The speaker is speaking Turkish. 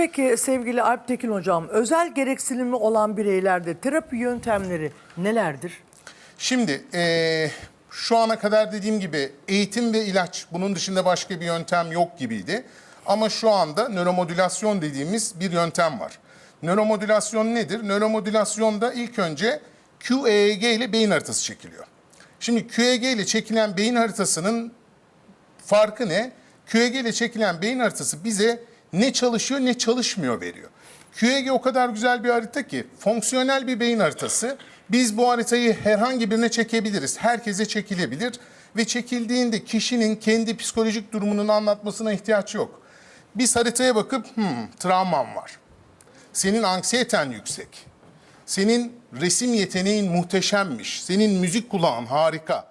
Peki sevgili Alp Tekin hocam, özel gereksinimi olan bireylerde terapi yöntemleri nelerdir? Şimdi eee, şu ana kadar dediğim gibi eğitim ve ilaç bunun dışında başka bir yöntem yok gibiydi. Ama şu anda nöromodülasyon dediğimiz bir yöntem var. Nöromodülasyon nedir? Nöromodülasyonda ilk önce QEEG ile beyin haritası çekiliyor. Şimdi QEEG ile çekilen beyin haritasının farkı ne? QEG ile çekilen beyin haritası bize ne çalışıyor ne çalışmıyor veriyor. QEG o kadar güzel bir harita ki fonksiyonel bir beyin haritası. Biz bu haritayı herhangi birine çekebiliriz. Herkese çekilebilir ve çekildiğinde kişinin kendi psikolojik durumunun anlatmasına ihtiyaç yok. Biz haritaya bakıp hmm, travman var. Senin anksiyeten yüksek. Senin resim yeteneğin muhteşemmiş. Senin müzik kulağın harika.